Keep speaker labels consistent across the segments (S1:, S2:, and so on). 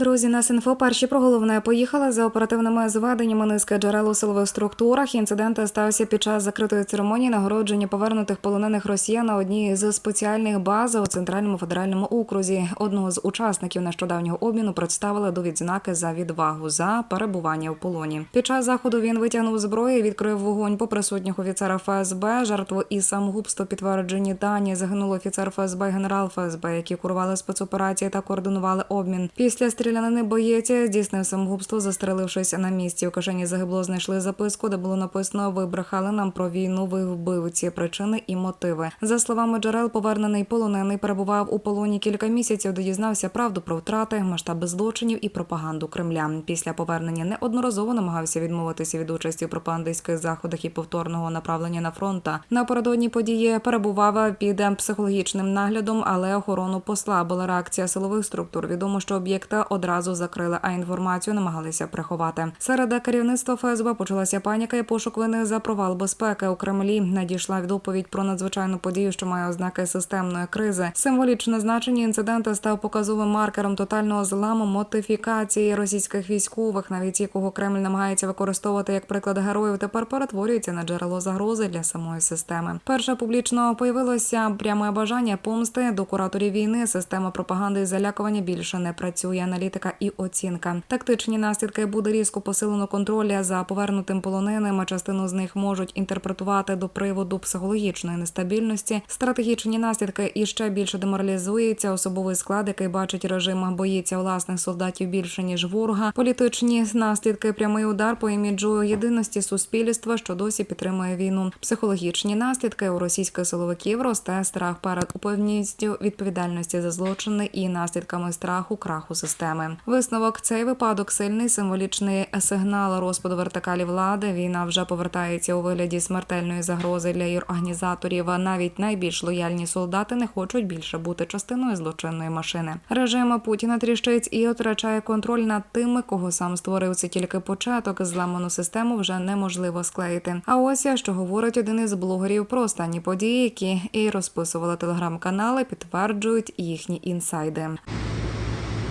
S1: Друзі, нас інфо про головне поїхали за оперативними зведеннями низки джерел у силових структурах. Інцидент стався під час закритої церемонії нагородження повернутих полонених росіян на одній з спеціальних баз у центральному федеральному окрузі. Одного з учасників нещодавнього обміну представили до відзнаки за відвагу за перебування в полоні. Під час заходу він витягнув зброю, відкрив вогонь по присутніх офіцерах ФСБ. Жертву і самогубство підтверджені дані. Загинув офіцер ФСБ, генерал ФСБ, які курували спецоперації та координували обмін. Після стрілянини боєць здійснив самогубство, застрелившись на місці. У кишені загибло знайшли записку, де було написано: Ви брехали нам про війну, ви вбивці, причини і мотиви. За словами джерел, повернений полонений перебував у полоні кілька місяців, де дізнався правду про втрати, масштаби злочинів і пропаганду Кремля. Після повернення неодноразово намагався відмовитися від участі у пропагандистських заходах і повторного направлення на фронта. Напередодні події перебував під психологічним наглядом, але охорону послабила реакція силових структур. Відомо, що об'єкта одразу закрили, а інформацію намагалися приховати. Серед керівництва ФСБ почалася паніка і пошук винних за провал безпеки у Кремлі. Надійшла доповідь про надзвичайну подію, що має ознаки системної кризи. Символічне значення інциденту став показовим маркером тотального зламу мотифікації російських військових, навіть якого Кремль намагається використовувати як приклад героїв. Тепер перетворюється на джерело загрози для самої системи. Перше публічно появилося пряме бажання помсти до кураторів війни. Система пропаганди і залякування більше не працює. Аналітика і оцінка. Тактичні наслідки буде різко посилено контроль за повернутим полоненим. а Частину з них можуть інтерпретувати до приводу психологічної нестабільності. Стратегічні наслідки і ще більше деморалізується особовий склад, який бачить режим, боїться власних солдатів більше ніж ворога. Політичні наслідки прямий удар по іміджу єдиності суспільства, що досі підтримує війну. Психологічні наслідки у російських силовиків росте страх перед упевністю відповідальності за злочини і наслідками страху краху системи. Висновок цей випадок сильний символічний сигнал розпаду вертикалі влади. Війна вже повертається у вигляді смертельної загрози для організаторів. Навіть найбільш лояльні солдати не хочуть більше бути частиною злочинної машини. Режим Путіна тріщить і втрачає контроль над тими, кого сам створив. Це тільки початок. Зламану систему вже неможливо склеїти. А ось що говорить один із блогерів про останні події, які і розписували телеграм-канали, підтверджують їхні інсайди.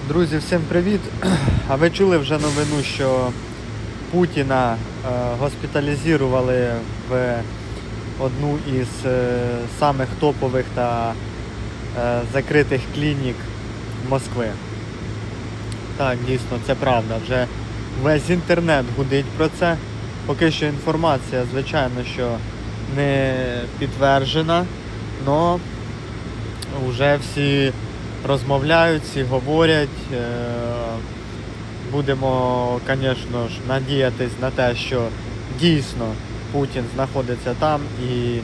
S2: Друзі, всім привіт! А ви чули вже новину, що Путіна е, госпіталізували в одну із е, самих топових та е, закритих клінік Москви. Так, дійсно, це правда. Вже весь інтернет гудить про це. Поки що інформація, звичайно, що не підтверджена, але вже всі розмовляють, всі говорять. Е, Будемо, звісно ж, надіятись на те, що дійсно Путін знаходиться там і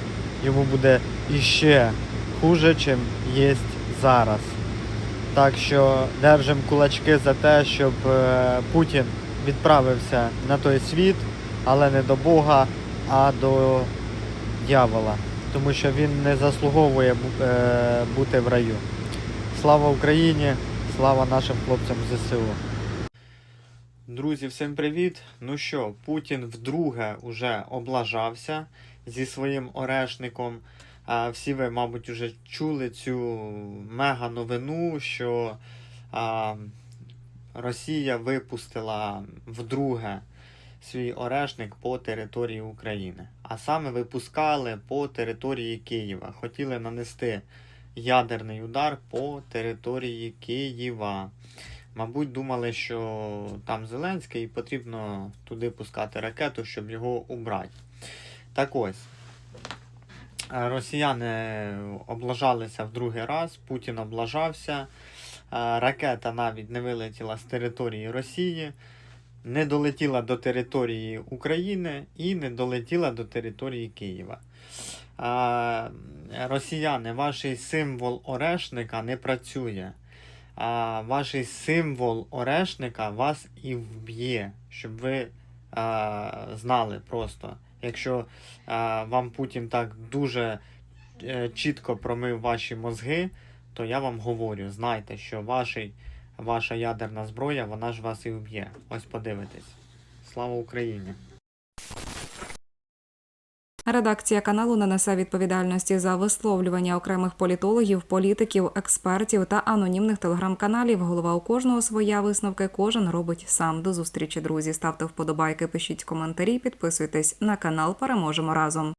S2: йому буде іще хуже, чим є зараз. Так що держимо кулачки за те, щоб е, Путін відправився на той світ, але не до Бога, а до дьявола. Тому що він не заслуговує е, бути в раю. Слава Україні! Слава нашим хлопцям ЗСУ! Друзі, всім привіт! Ну що, Путін вдруге уже облажався зі своїм орешником. Всі ви, мабуть, вже чули цю мега новину, що Росія випустила вдруге свій орешник по території України. А саме випускали по території Києва. Хотіли нанести ядерний удар по території Києва. Мабуть, думали, що там Зеленський і потрібно туди пускати ракету, щоб його убрати. Так ось. е, Росіяни облажалися в другий раз, Путін облажався. е, Ракета навіть не вилетіла з території Росії, не долетіла до території України і не долетіла до території Києва. Е, Росіяни, ваш символ орешника не працює а, ваш символ орешника вас і вб'є, щоб ви а, знали просто. Якщо а, вам Путін так дуже е, чітко промив ваші мозги, то я вам говорю, знайте, що ваші, ваша ядерна зброя, вона ж вас і вб'є. Ось подивитесь. Слава Україні!
S1: Редакція каналу не несе відповідальності за висловлювання окремих політологів, політиків, експертів та анонімних телеграм-каналів. Голова у кожного своя висновки. Кожен робить сам. До зустрічі, друзі. Ставте вподобайки, пишіть коментарі, підписуйтесь на канал. Переможемо разом.